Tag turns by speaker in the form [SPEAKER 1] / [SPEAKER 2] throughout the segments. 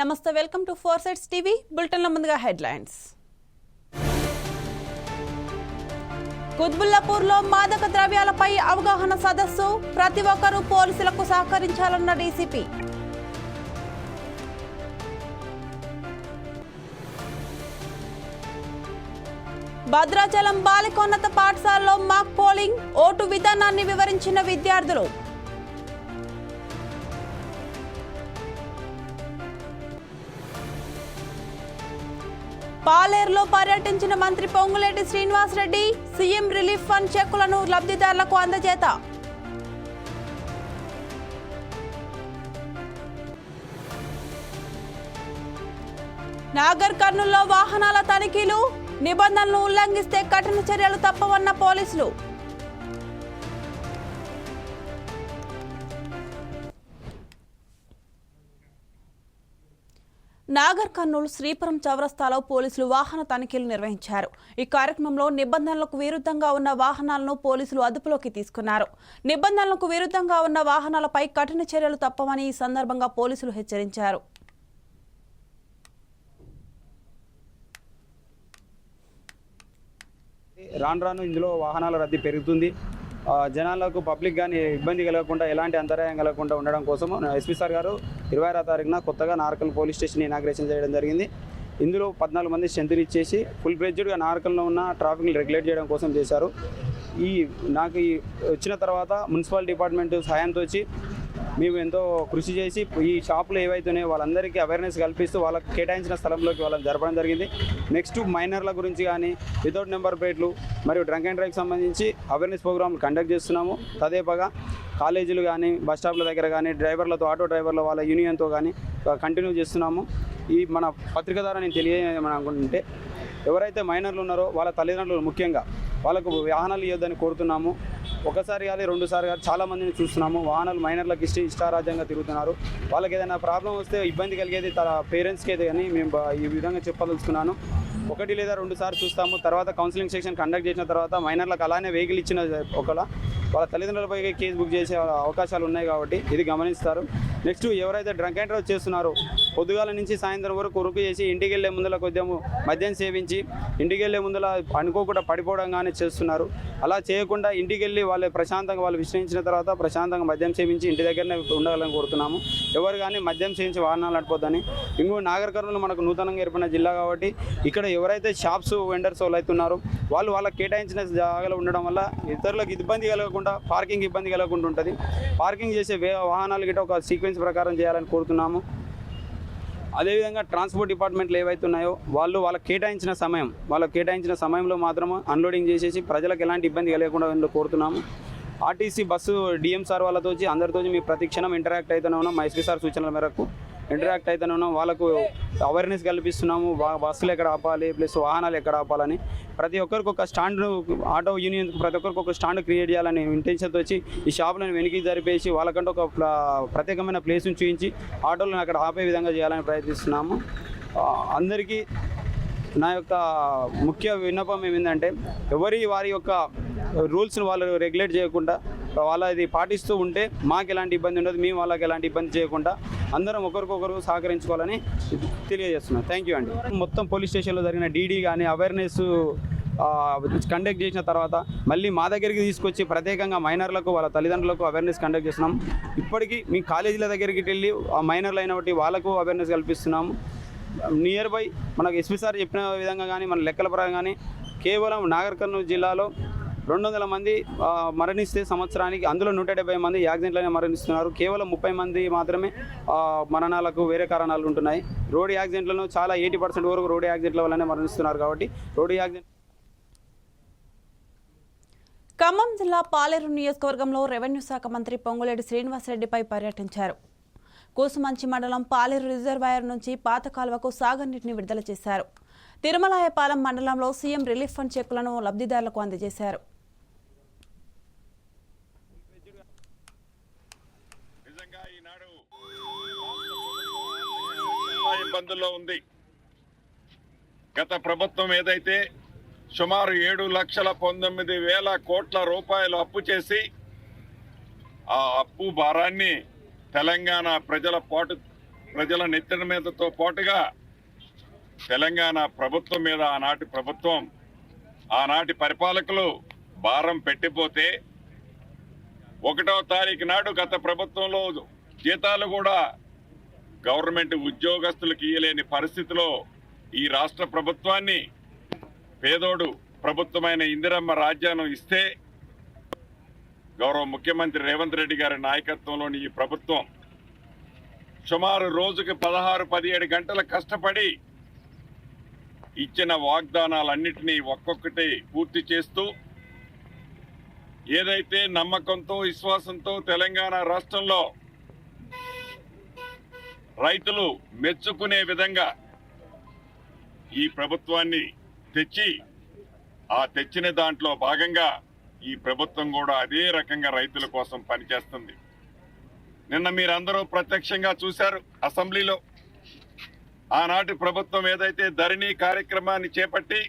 [SPEAKER 1] నమస్తే welcome to four sides TV బులెటిన్ల ముందుగా headlines. కుత్బుల్లాపూర్లో మాదక ద్రవ్యాలపై అవగాహన సదస్సు ప్రతి ఒక్కరూ పోలీసులకు సహకరించాలన్న డీసీపీ. భద్రాచలం బాలికోన్నత పాఠశాలలో మాక్ పోలింగ్ ఓటు విధానాన్ని వివరించిన విద్యార్థులు. పాలేరులో పర్యటించిన మంత్రి Ponguleti Srinivasa Reddy CM relief fund చెక్కులను లబ్ధిదారులకు అందజేత. నాగర్ కర్నూల్లో వాహనాల తనిఖీలు నిబంధనలు ఉల్లంఘిస్తే కఠిన చర్యలు తప్పవన్న పోలీసులు. నాగర్ కర్నూలు శ్రీపురం చౌరస్తాలో పోలీసులు వాహన తనిఖీలు నిర్వహించారు. ఈ కార్యక్రమంలో నిబంధనలకు విరుద్ధంగా ఉన్న వాహనాలను పోలీసులు అదుపులోకి తీసుకున్నారు. నిబంధనలకు విరుద్ధంగా ఉన్న వాహనాలపై కఠిన చర్యలు తప్పవని ఈ సందర్భంగా పోలీసులు హెచ్చరించారు.
[SPEAKER 2] రాను రాను ఇందులో వాహనాల రద్దీ పెరుగుతుంది. జనాలకు పబ్లిక్ కానీ ఇబ్బంది కలగకుండా ఎలాంటి అంతరాయం కలగకుండా ఉండడం కోసం ఎస్పీ సార్ గారు ఇరవై ఆరో తారీఖున కొత్తగా నార్కల్ పోలీస్ స్టేషన్ ఇనాగ్రేషన్ చేయడం జరిగింది. ఇందులో పద్నాలుగు మంది స్ట్రెంత్ని ఇచ్చేసి ఫుల్ ఫ్లెడ్జ్డ్గా నార్కల్లో ఉన్న ట్రాఫిక్ని రెగ్యులేట్ చేయడం కోసం చేశారు. ఈ నాకు ఈ వచ్చిన తర్వాత మున్సిపల్ డిపార్ట్మెంట్ సహాయంతో వచ్చి మేము ఎంతో కృషి చేసి ఈ షాపులు ఏవైతున్నాయో వాళ్ళందరికీ అవేర్నెస్ కల్పిస్తూ వాళ్ళకి కేటాయించిన స్థలంలోకి వాళ్ళని జరపడం జరిగింది. నెక్స్ట్ మైనర్ల గురించి కానీ వితౌట్ నెంబర్ ప్లేట్లు మరియు డ్రంక్ అండ్ డ్రైవ్కి సంబంధించి అవేర్నెస్ ప్రోగ్రాంలు కండక్ట్ చేస్తున్నాము. తదేపగా కాలేజీలు కానీ బస్ స్టాప్ల దగ్గర కానీ డ్రైవర్లతో ఆటో డ్రైవర్ల వాళ్ళ యూనియన్తో కానీ కంటిన్యూ చేస్తున్నాము. ఈ మన పత్రిక ద్వారా నేను తెలియజేయమని అనుకుంటుంటే ఎవరైతే మైనర్లు ఉన్నారో వాళ్ళ తల్లిదండ్రులు ముఖ్యంగా వాళ్ళకు వాహనాలు ఇవ్వద్దని కోరుతున్నాము. ఒకసారి కానీ రెండుసారి కానీ చాలామందిని చూస్తున్నాము. వాహనాలు మైనర్లకు ఇష్ట ఇష్టారాజ్యంగా తిరుగుతున్నారు. వాళ్ళకి ఏదైనా ప్రాబ్లం వస్తే ఇబ్బంది కలిగేది తన పేరెంట్స్కి అయితే కానీ మేము ఈ విధంగా చెప్పదలుచుకున్నాను. ఒకటి లేదా రెండు సార్లు చూస్తాము. తర్వాత కౌన్సిలింగ్ సెక్షన్ కండక్ట్ చేసిన తర్వాత మైనర్లకు అలానే వెహికల్ ఇచ్చిన ఒకలా వాళ్ళ తల్లిదండ్రులపై కేసు బుక్ చేసే అవకాశాలు ఉన్నాయి కాబట్టి ఇది గమనిస్తారు. నెక్స్ట్ ఎవరైతే డ్రంక్ అండ్ డ్రైవ్ చేస్తున్నారో పొద్దుగాల నుంచి సాయంత్రం వరకు ఉరుకు చేసి ఇంటికి వెళ్ళే ముందర కొద్దిగా మద్యం సేవించి ఇంటికి వెళ్ళే ముందర అనుకోకుండా పడిపోవడం కానీ చేస్తున్నారు. అలా చేయకుండా ఇంటికి వెళ్ళి వాళ్ళు ప్రశాంతంగా వాళ్ళు విశ్రమించిన తర్వాత ప్రశాంతంగా మద్యం సేవించి ఇంటి దగ్గరనే ఉండాలని కోరుతున్నాము. ఎవరు కానీ మద్యం సేవించి వాహనాలు నడిపోద్దని. ఇంకో నాగర్ కర్నూలు మనకు నూతనంగా ఏర్పడిన జిల్లా కాబట్టి ఇక్కడ ఎవరైతే షాప్స్ వెండర్స్ వాళ్ళు అవుతున్నారో వాళ్ళు వాళ్ళకి కేటాయించిన జాగాలో ఉండడం వల్ల ఇతరులకు ఇబ్బంది కలగకుండా పార్కింగ్ ఇబ్బంది కలగకుండా ఉంటుంది. పార్కింగ్ చేసే వే వాహనాలు గిట్ట ఒక సీక్వెన్స్ ప్రకారం చేయాలని కోరుతున్నాము. అదేవిధంగా ట్రాన్స్పోర్ట్ డిపార్ట్మెంట్లు ఏవైతే ఉన్నాయో వాళ్ళు వాళ్ళకి కేటాయించిన సమయం వాళ్ళకి కేటాయించిన సమయంలో మాత్రం అన్లోడింగ్ చేసేసి ప్రజలకు ఎలాంటి ఇబ్బంది కలగకుండా ఉండాలని కోరుతున్నాము. ఆర్టీసీ బస్సు డిఎం సార్ వాళ్ళతో అందరితో మీ ప్రతి క్షణం ఇంటరాక్ట్ అవుతూనే ఉన్నాం. మా ఎస్పీ సార్ సూచనల మేరకు ఇంటరాక్ట్ అవుతూనే ఉన్నాం. వాళ్ళకు అవేర్నెస్ కల్పిస్తున్నాము. బస్సులు ఎక్కడ ఆపాలి ప్లస్ వాహనాలు ఎక్కడ ఆపాలని. ప్రతి ఒక్కరికి ఒక స్టాండ్ ఆటో యూనియన్ ప్రతి ఒక్కరికి ఒక స్టాండ్ క్రియేట్ చేయాలని ఇంటెన్షన్తో వచ్చి ఈ షాపులను వెనక్కి జరిపేసి వాళ్ళకంటే ఒక ప్రత్యేకమైన ప్లేస్ని చూపించి ఆటోలను అక్కడ ఆపే విధంగా చేయాలని ప్రయత్నిస్తున్నాము. అందరికీ నా యొక్క ముఖ్య విన్నపం ఏమిందంటే ఎవరి వారి యొక్క రూల్స్ని వాళ్ళు రెగ్యులేట్ చేయకుండా వాళ్ళది పాటిస్తూ ఉంటే మాకు ఎలాంటి ఇబ్బంది ఉండదు మేము వాళ్ళకి ఎలాంటి ఇబ్బంది చేయకుండా అందరం ఒకరికొకరు సహకరించుకోవాలని తెలియజేస్తున్నాం థ్యాంక్ యూ అండి. మొత్తం పోలీస్ స్టేషన్లో జరిగిన డీడీ కానీ అవేర్నెస్ కండక్ట్ చేసిన తర్వాత మళ్ళీ మా దగ్గరికి తీసుకొచ్చి ప్రత్యేకంగా మైనర్లకు వాళ్ళ తల్లిదండ్రులకు అవేర్నెస్ కండక్ట్ చేస్తున్నాం. ఇప్పటికీ మీ కాలేజీల దగ్గరికి వెళ్ళి ఆ మైనర్లు అయినటువంటి వాళ్ళకు అవేర్నెస్ కల్పిస్తున్నాము నియర్ బై మనకు ఎస్పీ సార్ చెప్పిన విధంగా కానీ మన లెక్కల పరంగా కానీ కేవలం నాగర్ కర్నూలు జిల్లాలో రెండు వందల మంది మరణిస్తే సంవత్సరానికి అందులో నూట డెబ్బై మంది యాక్సిడెంట్లనే మరణిస్తున్నారు. కేవలం ముప్పై మంది మాత్రమే మరణాలకు వేరే కారణాలు ఉంటున్నాయి. రోడ్ యాక్సిడెంట్లను చాలా ఎయిటీ పర్సెంట్ వరకు రోడ్ యాక్సిడెంట్ల వల్లనే మరణిస్తున్నారు కాబట్టి రోడ్ యాక్సిడెంట్
[SPEAKER 1] ఖమ్మం జిల్లా పాలేరు నియోజకవర్గంలో రెవెన్యూ శాఖ మంత్రి పొంగులేటి శ్రీనివాసరెడ్డిపై పర్యటించారు. కూసుమంచి మండలం పాలేరు రిజర్వాయర్ నుంచి పాత కాలువకు సాగునీటిని విడుదల చేశారు. తిరుమలాయపాలెం మండలంలో సీఎం రిలీఫ్ ఫండ్ చెక్కులను లబ్ధిదారులకు అందజేశారు
[SPEAKER 3] నిజంగా ఈనాడు చాలా ఇబ్బందుల్లో ఉంది. గత ప్రభుత్వం ఏదైతే సుమారు ఏడు లక్షల పంతొమ్మిది వేల కోట్ల రూపాయలు అప్పు చేసి ఆ అప్పు భారాన్ని తెలంగాణ ప్రజల పాటు ప్రజల నెత్తిన మీదతో పాటుగా తెలంగాణ ప్రభుత్వం మీద ఆనాటి ప్రభుత్వం ఆనాటి పరిపాలకులు భారం పెట్టిపోతే ఒకటో తారీఖు నాడు గత ప్రభుత్వంలో జీతాలు కూడా గవర్నమెంట్ ఉద్యోగస్తులకు ఇయ్యలేని పరిస్థితిలో ఈ రాష్ట్ర ప్రభుత్వాన్ని పేదోడు ప్రభుత్వమైన ఇందిరమ్మ రాజ్యాన్ని ఇస్తే గౌరవ ముఖ్యమంత్రి రేవంత్ రెడ్డి గారి నాయకత్వంలోని ఈ ప్రభుత్వం సుమారు రోజుకి పదహారు పదిహేడు గంటలు కష్టపడి ఇచ్చిన వాగ్దానాలన్నింటినీ ఒక్కొక్కటి పూర్తి చేస్తూ ఏదైతే నమ్మకంతో విశ్వాసంతో తెలంగాణ రాష్ట్రంలో రైతులు మెచ్చుకునే విధంగా ఈ ప్రభుత్వాన్ని తెచ్చి ఆ తెచ్చిన దాంట్లో భాగంగా ఈ ప్రభుత్వం కూడా అదే రకంగా రైతుల కోసం పనిచేస్తుంది. నిన్న మీరందరూ ప్రత్యక్షంగా చూశారు అసెంబ్లీలో. ఆనాటి ప్రభుత్వం ఏదైతే ధరణి కార్యక్రమాన్ని చేపట్టి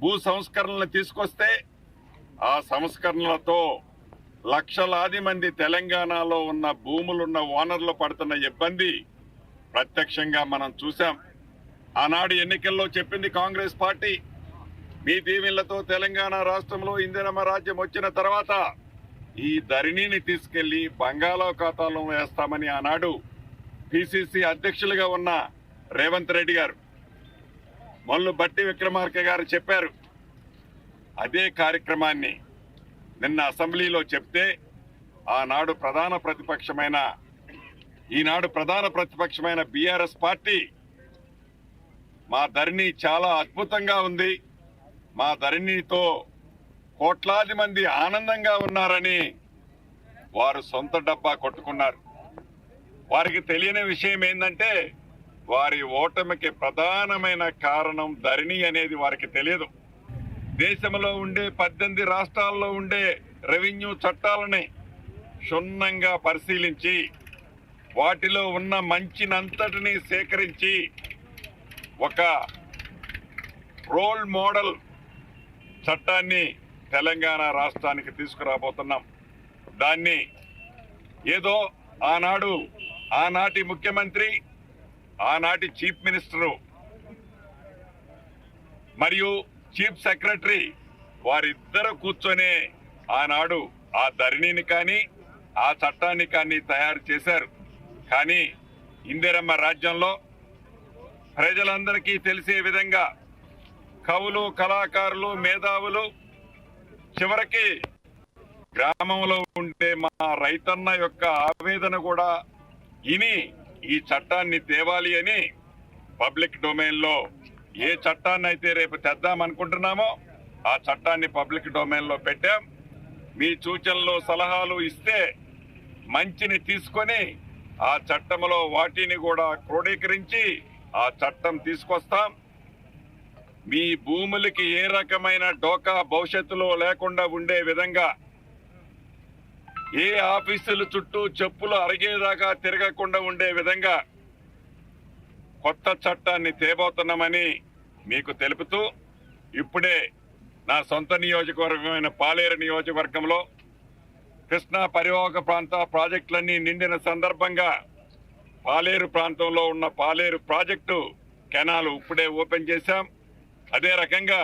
[SPEAKER 3] భూ సంస్కరణలు తీసుకొస్తే ఆ సంస్కరణలతో లక్షలాది మంది తెలంగాణలో ఉన్న భూములున్న ఓనర్లు పడుతున్న ఇబ్బంది ప్రత్యక్షంగా మనం చూసాం ఆనాడు ఎన్నికల్లో చెప్పింది కాంగ్రెస్ పార్టీ. మీ దీవెనలతో తెలంగాణ రాష్ట్రంలో ఇందిరమ్మ రాజ్యం వచ్చిన తర్వాత ఈ ధరణిని తీసుకెళ్ళి బంగాళాఖాతాలో వేస్తామని ఆనాడు పిసిసి అధ్యక్షులుగా ఉన్న రేవంత్ రెడ్డి గారు మొల్లు బట్టి విక్రమార్క గారు చెప్పారు. అదే కార్యక్రమాన్ని నిన్న అసెంబ్లీలో చెప్తే ఆనాడు ప్రధాన ప్రతిపక్షమైన ఈనాడు ప్రధాన ప్రతిపక్షమైన బీఆర్ఎస్ పార్టీ మా ధరణి చాలా అద్భుతంగా ఉంది. మా ధరణితో కోట్లాది మంది ఆనందంగా ఉన్నారని వారు సొంత డబ్బా కొట్టుకున్నారు. వారికి తెలియని విషయం ఏంటంటే వారి ఓటమికి ప్రధానమైన కారణం ధరణి అనేది వారికి తెలియదు. దేశంలో ఉండే పద్దెనిమిది రాష్ట్రాల్లో ఉండే రెవెన్యూ చట్టాలని క్షుణ్ణంగా పరిశీలించి వాటిలో ఉన్న మంచినంతటిని సేకరించి ఒక రోల్ మోడల్ చట్టాన్ని తెలంగాణ రాష్ట్రానికి తీసుకురాబోతున్నాం. దాన్ని ఏదో ఆనాడు ఆనాటి ముఖ్యమంత్రి ఆనాటి చీఫ్ మినిస్టరు మరియు చీఫ్ సెక్రటరీ వారిద్దరు కూర్చొని ఆనాడు ఆ ధరణిని కానీ ఆ చట్టాన్ని కానీ తయారు చేశారు. కానీ ఇందిరమ్మ రాజ్యంలో ప్రజలందరికీ తెలిసే విధంగా కవులు కళాకారులు మేధావులు చివరికి గ్రామంలో ఉండే మా రైతన్న యొక్క ఆవేదన కూడా ఇని ఈ చట్టాన్ని తేవాలి అని పబ్లిక్ డొమైన్లో ఏ చట్టాన్ని అయితే రేపు తెద్దామనుకుంటున్నామో ఆ చట్టాన్ని పబ్లిక్ డొమైన్లో పెట్టాం. మీ సూచనలు సలహాలు ఇస్తే మంచిని తీసుకొని ఆ చట్టంలో వాటిని కూడా క్రోడీకరించి ఆ చట్టం తీసుకొస్తాం. మీ భూములకి ఏ రకమైన డోకా భవిష్యత్తులో లేకుండా ఉండే విధంగా ఏ ఆఫీసుల చుట్టూ చెప్పులు అరిగేదాకా తిరగకుండా ఉండే విధంగా కొత్త చట్టాన్ని తేబోతున్నామని మీకు తెలుపుతూ ఇప్పుడే నా సొంత నియోజకవర్గమైన పాలేరు నియోజకవర్గంలో కృష్ణా పరివాహక ప్రాంత ప్రాజెక్టులన్నీ నిండిన సందర్భంగా పాలేరు ప్రాంతంలో ఉన్న పాలేరు ప్రాజెక్టు కెనాల్ ఇప్పుడే ఓపెన్ చేశాం. అదే రకంగా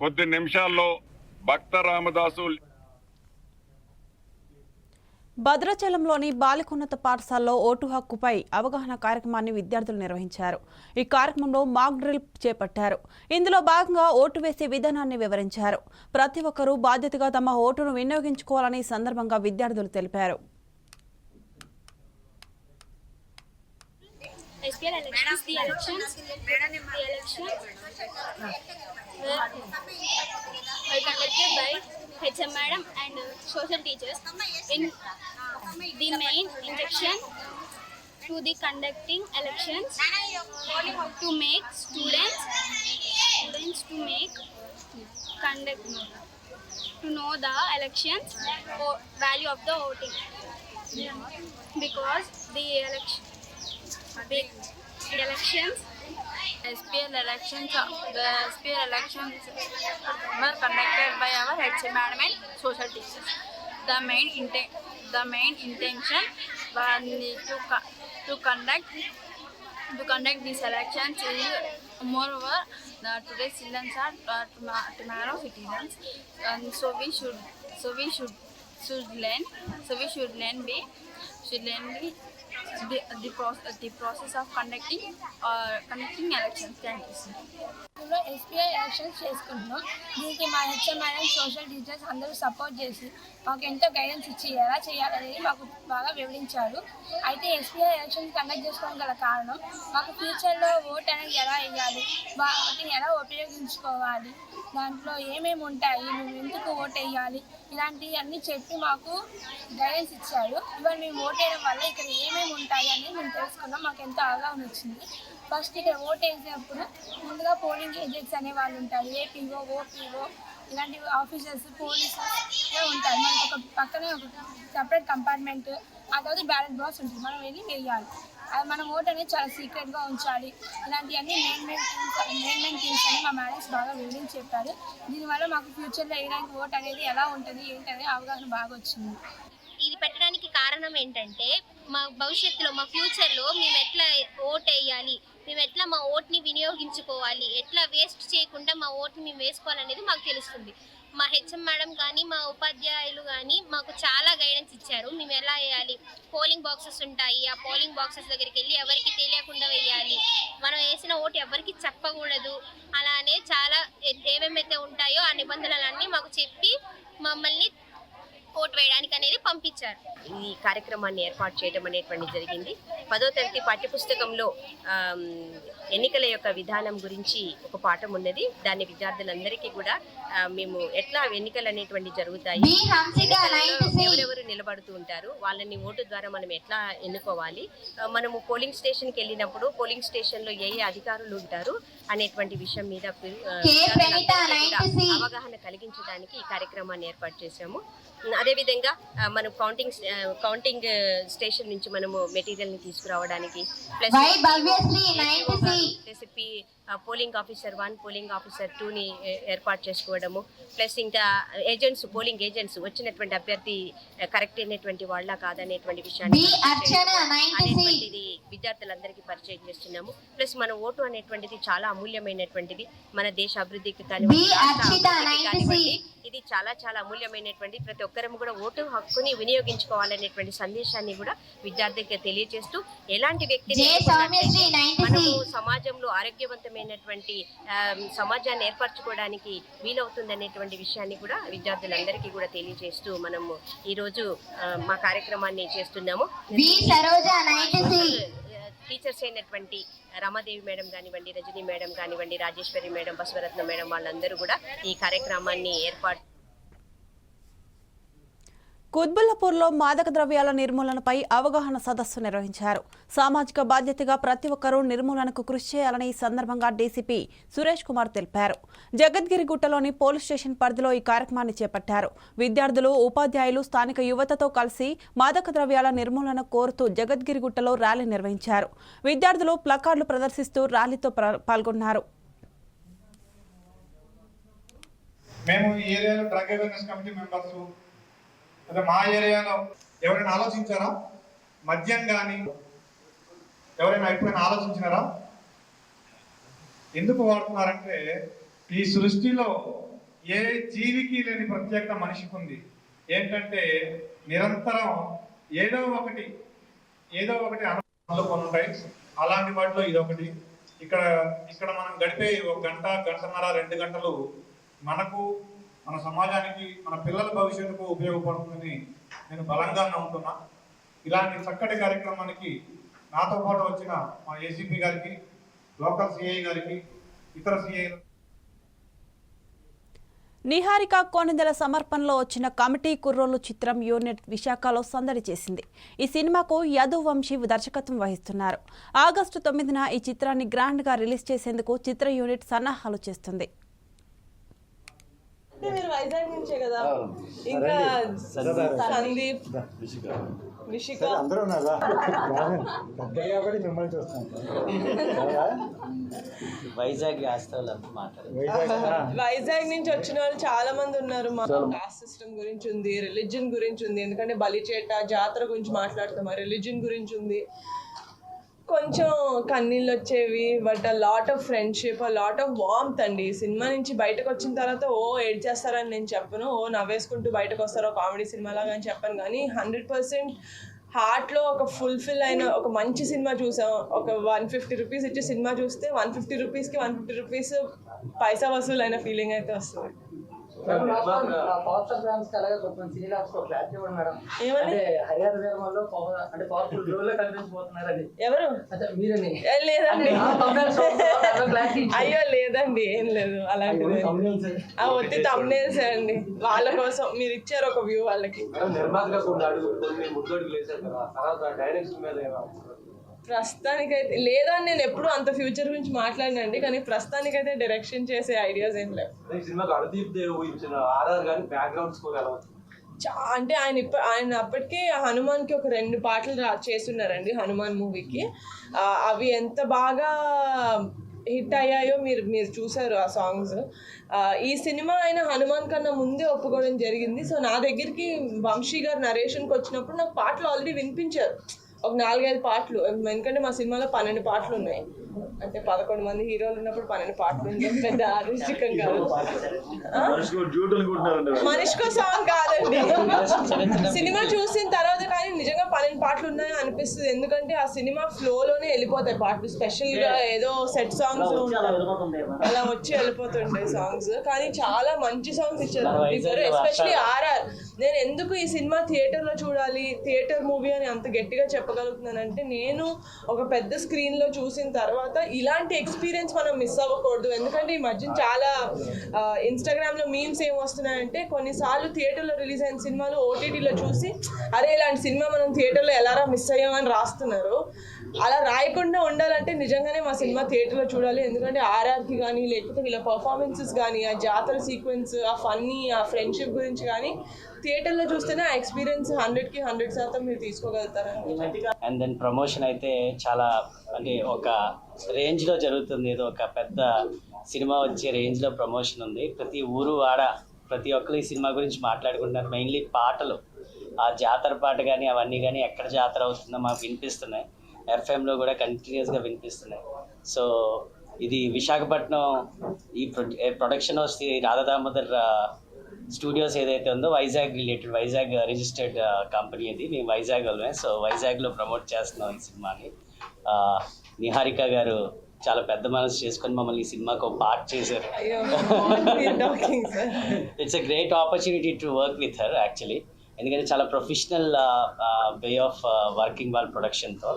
[SPEAKER 3] కొద్ది నిమిషాల్లో భక్త రామదాసు
[SPEAKER 1] భద్రాచలంలోని బాలికోన్నత పాఠశాలలో ఓటు హక్కుపై అవగాహన కార్యక్రమాన్ని విద్యార్థులు నిర్వహించారు. ఈ కార్యక్రమంలో మాక్ డ్రిల్ చేపట్టారు. ఇందులో భాగంగా ఓటు వేసే విధానాన్ని వివరించారు. ప్రతి ఒక్కరూ బాధ్యతగా తమ ఓటును వినియోగించుకోవాలని సందర్భంగా విద్యార్థులు తెలిపారు.
[SPEAKER 4] By HM madam and social teachers in the main injection to the conducting elections to make students students to make conduct to know the elections or value of the voting. Because the election the elections
[SPEAKER 5] SPL elections, the SPL elections were conducted by our heads and social teachers. The main intent, the main intention was to co- to conduct to conduct these elections is moreover the today's citizens are uh, tomorrow citizens and so we should so we should should learn so we should learn be should learn be the, the, process, the process of conducting uh, conducting elections. Thank you sir.
[SPEAKER 6] స్కూల్లో SBI elections చేసుకుంటున్నాం. దీనికి మా HM madam social teachers అందరూ support చేసి మాకు ఎంతో guidance ఇచ్చి ఎలా చేయాలనేది మాకు బాగా వివరించారు. అయితే ఎస్బీఐ ఎలక్షన్స్ కండక్ట్ చేసుకోవడం గల కారణం మాకు ఫ్యూచర్లో ఓట్ అనేది ఎలా వేయాలి వాటిని ఎలా ఉపయోగించుకోవాలి దాంట్లో ఏమేమి ఉంటాయి మేము ఎందుకు ఓట్ వేయాలి ఇలాంటివి అన్నీ చెప్పి మాకు గైడెన్స్ ఇచ్చారు. ఇవాళ మేము ఓట్ వేయడం వల్ల ఇక్కడ ఏమేమి ఉంటాయి అనేది మేము తెలుసుకున్నాం. మాకు ఎంతో అవగాహన వచ్చింది. ఫస్ట్ ఇక్కడ ఓట్ వేసినప్పుడు ముందుగా పోలింగ్ ఏజెంట్స్ అనే వాళ్ళు ఉంటారు. ఏపీఓ ఓపీఓ ఇలాంటి ఆఫీసర్స్ పోలీసెస్ ఉంటారు. మనకు ఒక పక్కనే ఒక సపరేట్ కంపార్ట్మెంట్ ఆ తర్వాత బ్యాలెట్ బాక్స్ ఉంటుంది. మనం వెళ్ళి వేయాలి. మన ఓట్ అనేది చాలా సీక్రెట్గా ఉంచాలి. ఇలాంటివన్నీ main main things main main things అని మా మేనేజ్ బాగా వివరించి చెప్పారు. దీనివల్ల మాకు ఫ్యూచర్లో వేయడానికి ఓట్ అనేది ఎలా ఉంటుంది ఏంటనేది అవగాహన బాగా వచ్చింది.
[SPEAKER 7] ఇది పెట్టడానికి కారణం ఏంటంటే మా భవిష్యత్తులో మా ఫ్యూచర్లో మేము ఎట్లా ఓట్ వేయాలి మేము ఎట్లా మా ఓట్ని వినియోగించుకోవాలి? ఎట్లా వేస్ట్ చేయకుండా మా ఓట్ని మేము వేసుకోవాలనేది మాకు తెలుస్తుంది. మా హెచ్ఎం మేడం కానీ మా ఉపాధ్యాయులు కానీ మాకు చాలా గైడెన్స్ ఇచ్చారు. మేము ఎలా వేయాలి? పోలింగ్ బాక్సెస్ ఉంటాయి. ఆ పోలింగ్ బాక్సెస్ దగ్గరికి వెళ్ళి ఎవరికి తెలియకుండా వేయాలి? మనం వేసిన ఓటు ఎవరికి చెప్పకూడదు? అలానే చాలా ఏమేమైతే ఉంటాయో ఆ నిబంధనలన్నీ మాకు చెప్పి మమ్మల్ని ఓటు వేయడానికి అనేది పంపించారు.
[SPEAKER 8] ఈ కార్యక్రమాన్ని ఏర్పాటు చేయడం అనేటువంటి జరిగింది. పదో తరగతి పాఠ్యపుస్తకంలో ఎన్నికల యొక్క విధానం గురించి ఒక పాఠం ఉన్నది. దాన్ని విద్యార్థులందరికీ కూడా మేము ఎట్లా ఎన్నికలు అనేటువంటి జరుగుతాయి ఎవరెవరు నిలబడుతూ ఉంటారు వాళ్ళని ఓటు ద్వారా మనం ఎట్లా ఎన్నుకోవాలి మనము పోలింగ్ స్టేషన్కి వెళ్ళినప్పుడు పోలింగ్ స్టేషన్లో ఏ ఏ అధికారులు ఉంటారు అనేటువంటి విషయం మీద అవగాహన కలిగించడానికి ఈ కార్యక్రమాన్ని ఏర్పాటు చేశాము. అదేవిధంగా మనం కౌంటింగ్ కౌంటింగ్ స్టేషన్ నుంచి మనము మెటీరియల్ని తీసుకురావడానికి plus polling officer one polling officer two ని ఏ- ఏర్పాటు చేసుకోవడము ప్లస్ ఇంకా ఏజెంట్స్ పోలింగ్ ఏజెంట్స్ వచ్చినటువంటి అభ్యర్థి కరెక్ట్ అయినటువంటి వాళ్ళ కాదనేటువంటి విషయాన్ని అనేటువంటిది విద్యార్థులందరికీ పరిచయం చేస్తున్నాము. ప్లస్ మన ఓటు అనేటువంటిది చాలా అమూల్యమైనటువంటిది. మన దేశ అభివృద్ధికి కానివ్వండి ఇది చాలా చాలా అమూల్యమైనటువంటి ప్రతి ఒక్కరం కూడా ఓటు హక్కుని వినియోగించుకోవాలనేటువంటి సందేశాన్ని కూడా విద్యార్థికి తెలియజేస్తూ ఎలాంటి వ్యక్తిని మనము సమాజంలో ఆరోగ్యవంతమైనటువంటి సమాజాన్ని ఏర్పరచుకోవడానికి వీలవుతుందనేటువంటి విషయాన్ని కూడా విద్యార్థులందరికీ కూడా తెలియజేస్తూ మనము ఈరోజు మా కార్యక్రమాన్ని చేస్తున్నాము. టీచర్స్ అయినటువంటి రమాదేవి మేడం కానివ్వండి రజనీ మేడం కానివ్వండి రాజేశ్వరి మేడం బసవరత్న మేడం వాళ్ళందరూ కూడా ఈ కార్యక్రమాన్ని ఏర్పాటు
[SPEAKER 1] కుత్బుల్లాపూర్లో మాదక ద్రవ్యాల నిర్మూలనపై అవగాహన సదస్సు నిర్వహించారు. సామాజిక బాధ్యతగా ప్రతి ఒక్కరూ నిర్మూలనకు కృషి చేయాలని ఈ సందర్భంగా డీసీపీ సురేష్ కుమార్ తెలిపారు. జగద్గిరిగుట్టలోని పోలీస్ స్టేషన్ పరిధిలో ఈ కార్యక్రమాన్ని చేపట్టారు. విద్యార్థులు ఉపాధ్యాయులు స్థానిక యువతతో కలిసి మాదక ద్రవ్యాల నిర్మూలన కోరుతూ జగద్గిరిగుట్టలో ర్యాలీ నిర్వహించారు. విద్యార్థులు ప్లకార్డులు ప్రదర్శిస్తూ ర్యాలీతో పాల్గొన్నారు.
[SPEAKER 9] మేము ఈ ఏరియాలో డ్రగ్ అవేర్నెస్ కమిటీ మెంబర్స్ అదే మా ఏరియాలో ఎవరైనా ఆలోచించారా? మద్యం కానీ ఎవరైనా ఎప్పుడైనా ఆలోచించినారా? ఎందుకు వాడుతున్నారంటే ఈ సృష్టిలో ఏ జీవికి లేని ప్రత్యేకత మనిషికి ఉంది ఏంటంటే నిరంతరం ఏదో ఒకటి ఏదో ఒకటి అనుభవాలు కొన్ని ఉంటాయి అలాంటి వాటిలో ఇదొకటి. ఇక్కడ ఇక్కడ మనం గడిపే ఒక గంట గంటన్నర రెండు గంటలు మనకు మన సమాజానికి మన పిల్లల భవిష్యత్తుకు ఉపయోగపడుతుందని నేను బలంగా నమ్ముతున్నా. ఇలాంటి చక్కటి కార్యక్రమానికి నాతో పాటు వచ్చిన మా ఏసీపీ గారికి లోకల్ సిఐ గారికి ఇతర సిఐ
[SPEAKER 1] నిహారిక కోనిదెల సమర్పణలో వచ్చిన కమిటీ కుర్రోలు చిత్రం యూనిట్ విశాఖలో సందడి చేసింది. ఈ సినిమాకు యాదవ్ వంశీ దర్శకత్వం వహిస్తున్నారు. ఆగస్టు తొమ్మిదిన ఈ చిత్రాన్ని గ్రాండ్గా రిలీజ్ చేసేందుకు చిత్ర యూనిట్ సన్నాహాలు చేస్తుంది.
[SPEAKER 10] మీరు వైజాగ్ నుంచే కదా. ఇంకా సందీప్ విషిక.
[SPEAKER 11] అందరూ ఉన్నారా? పెద్దగా కాబట్టి మిమ్మల్ని చూస్తాం.
[SPEAKER 12] వైజాగ్
[SPEAKER 11] వైజాగ్
[SPEAKER 10] వైజాగ్ నుంచి వచ్చిన వాళ్ళు చాలా మంది ఉన్నారు. మా కాస్ట్ సిస్టమ్ గురించి ఉంది రిలీజన్ గురించి ఉంది. ఎందుకంటే బలిచేట జాతర గురించి మాట్లాడుతాం రిలీజన్ గురించి ఉంది. కొంచెం కన్నీళ్ళు వచ్చేవి but lot of friendship lot of warmth అండి. ఈ సినిమా నుంచి బయటకు వచ్చిన తర్వాత ఓ ఏడ్ చేస్తారని నేను చెప్పను. ఓ నవ్వేసుకుంటూ బయటకు వస్తారో కామెడీ సినిమా లాగా అని చెప్పాను. కానీ హండ్రెడ్ పర్సెంట్ హార్ట్లో ఒక ఫుల్ఫిల్ అయిన ఒక మంచి సినిమా చూసాం. ఒక వన్ ఫిఫ్టీ రూపీస్ ఇచ్చి సినిమా చూస్తే వన్ ఫిఫ్టీ రూపీస్కి వన్ ఫిఫ్టీ రూపీస్ పైసా వసూలు అయిన ఫీలింగ్ అయితే వస్తుంది.
[SPEAKER 13] పవర్ ఇవ్వండి మేడం.
[SPEAKER 10] ఏమని?
[SPEAKER 13] అంటే హరిహర వీరమల్లో పవర్ అంటే పవర్ఫుల్ రోల్లో కనిపించబోతున్నారు అది
[SPEAKER 10] ఎవరు?
[SPEAKER 13] అదే మీరని.
[SPEAKER 10] ఏ, లేదండి. అయ్యో లేదండి ఏం లేదు అలాంటిది ఆ ఒత్తి తమ్నేల్స్ అండి. వాళ్ళ కోసం మీరు ఇచ్చారు ఒక వ్యూ వాళ్ళకి.
[SPEAKER 11] నిర్మాతగా వేశారు కదా తర్వాత డైరెక్షన్ మీద
[SPEAKER 10] ప్రస్తుతానికైతే లేదని నేను ఎప్పుడు అంత ఫ్యూచర్ గురించి మాట్లాడినండి కానీ ప్రస్తుతానికైతే డైరెక్షన్ చేసే ఐడియాస్ ఏం లేవు. అంటే ఆయన ఇప్ప ఆయన అప్పటికే హనుమాన్కి ఒక రెండు పాటలు రా చేస్తున్నారండి హనుమాన్ మూవీకి. అవి ఎంత బాగా హిట్ అయ్యాయో మీరు మీరు చూసారు ఆ సాంగ్స్ ఈ సినిమా ఆయన హనుమాన్ కన్నా ముందే ఒప్పుకోవడం జరిగింది. సో నా దగ్గరికి వంశీ గారు నరేషన్కి వచ్చినప్పుడు నాకు పాటలు ఆల్రెడీ వినిపించారు. ఒక నాలుగైదు పాటలు. ఎందుకంటే మా సినిమాలో పన్నెండు పాటలు ఉన్నాయి. అంటే పదకొండు మంది హీరోలు ఉన్నప్పుడు పన్నెండు పాటలు పెద్ద ఆదృష్టికం కాదు? మనిషికో సాంగ్ కాదండి. సినిమా చూసిన తర్వాత కానీ నిజంగా పన్నెండు పాటలు ఉన్నాయని అనిపిస్తుంది. ఎందుకంటే ఆ సినిమా ఫ్లో లోనే వెళ్ళిపోతాయి పాటలు. స్పెషల్గా ఏదో సెట్ సాంగ్స్ అలా వచ్చి వెళ్ళిపోతుంటాయి సాంగ్స్. కానీ చాలా మంచి సాంగ్స్ ఇచ్చారు. ఎస్పెషలీ ఆర్ఆర్ నేను ఎందుకు ఈ సినిమా థియేటర్లో చూడాలి థియేటర్ మూవీ అని అంత గట్టిగా చెప్పగలుగుతున్నానంటే నేను ఒక పెద్ద స్క్రీన్లో చూసిన తర్వాత ఇలాంటి ఎక్స్పీరియన్స్ మనం మిస్ అవ్వకూడదు. ఎందుకంటే ఈ మధ్య చాలా ఇన్స్టాగ్రామ్లో మీమ్స్ ఏం వస్తున్నాయంటే కొన్నిసార్లు థియేటర్లో రిలీజ్ అయిన సినిమాలు ఓటీటీలో చూసి అరే ఇలాంటి సినిమా మనం థియేటర్లో ఎలారా మిస్ అయ్యామని రాస్తున్నారు. అలా రాయకుండా ఉండాలంటే నిజంగానే మా సినిమా థియేటర్లో చూడాలి. ఎందుకంటే ఆర్ఆర్కి కానీ లేకపోతే వీళ్ళ పర్ఫార్మెన్సెస్ కానీ ఆ జాతర సీక్వెన్స్ ఆ ఫన్నీ ఆ ఫ్రెండ్షిప్ గురించి కానీ థియేటర్లో చూస్తేనే ఆ ఎక్స్పీరియన్స్ హండ్రెడ్కి హండ్రెడ్ శాతం మీరు తీసుకోగలుగుతారని.
[SPEAKER 12] అండ్ దెన్ ప్రమోషన్ అయితే చాలా అంటే ఒక రేంజ్లో జరుగుతుంది. ఏదో ఒక పెద్ద సినిమా వచ్చే రేంజ్లో ప్రమోషన్ ఉంది. ప్రతి ఊరు ఆడ ప్రతి ఒక్కరు ఈ సినిమా గురించి మాట్లాడుకుంటున్నారు. మెయిన్లీ పాటలు. ఆ జాతర పాట కానీ అవన్నీ కానీ ఎక్కడ జాతర అవుతుందో మాకు వినిపిస్తున్నాయి. ఎఫ్ఎంలో కూడా కంటిన్యూస్గా వినిపిస్తున్నాయి. సో ఇది విశాఖపట్నం ఈ ప్రొ- ప్రొడక్షన్ వస్తే రాధా దామోదర్ స్టూడియోస్ ఏదైతే ఉందో Vizag related Vizag registered company ఇది మేము వైజాగ్ వాళ్ళమే. సో వైజాగ్లో ప్రమోట్ చేస్తున్నాం ఈ సినిమాని. నిహారిక గారు చాలా పెద్ద మనసు చేసుకొని మమ్మల్ని ఈ సినిమాకి ఒక పార్ట్ చేశారు. It's a great opportunity to work with her actually ఎందుకంటే చాలా ప్రొఫెషనల్ వే ఆఫ్ వర్కింగ్ వాళ్ళ ప్రొడక్షన్తో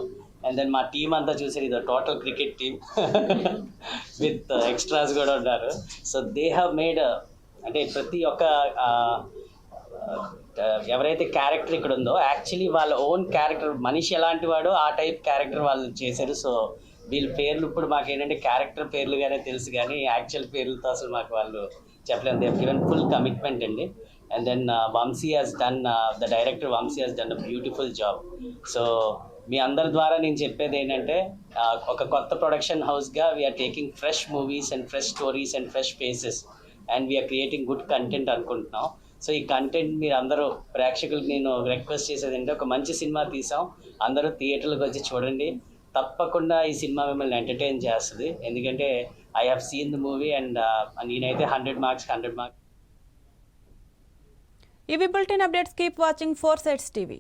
[SPEAKER 12] అండ్ దెన్ మా టీం అంతా చూసారు ఇది total cricket team with extras కూడా ఉన్నారు. సో దే హ్యావ్ మేడ్ అంటే ప్రతి ఒక్క ఎవరైతే క్యారెక్టర్ ఇక్కడ ఉందో యాక్చువల్లీ వాళ్ళ ఓన్ క్యారెక్టర్ మనిషి ఎలాంటి వాడో ఆ టైప్ క్యారెక్టర్ వాళ్ళు చేశారు. సో వీళ్ళ పేర్లు ఇప్పుడు మాకు ఏంటంటే క్యారెక్టర్ పేర్లుగానే తెలుసు కానీ యాక్చువల్ పేర్లతో అసలు మాకు వాళ్ళు చెప్పలేదు దే గివెన్ ఫుల్ కమిట్మెంట్ అండి. And then Vamsi has done the director Vamsi has done a beautiful job so మీ అందరి ద్వారా నేను చెప్పేది ఏంటంటే ఒక కొత్త production హౌస్గా we're taking fresh movies and fresh stories and fresh faces and we're creating good content అనుకుంటున్నాం. So ఈ content మీరు అందరూ ప్రేక్షకులకు నేను రిక్వెస్ట్ చేసేది అంటే ఒక మంచి సినిమా తీసాం. అందరూ థియేటర్లకు వచ్చి చూడండి. తప్పకుండా ఈ సినిమా మిమ్మల్ని ఎంటర్టైన్ చేస్తుంది. ఎందుకంటే I have seen the movie and నేనైతే హండ్రెడ్ మార్క్స్ హండ్రెడ్ మార్క్స్
[SPEAKER 1] ఇవి bulletin updates keep watching four sides TV.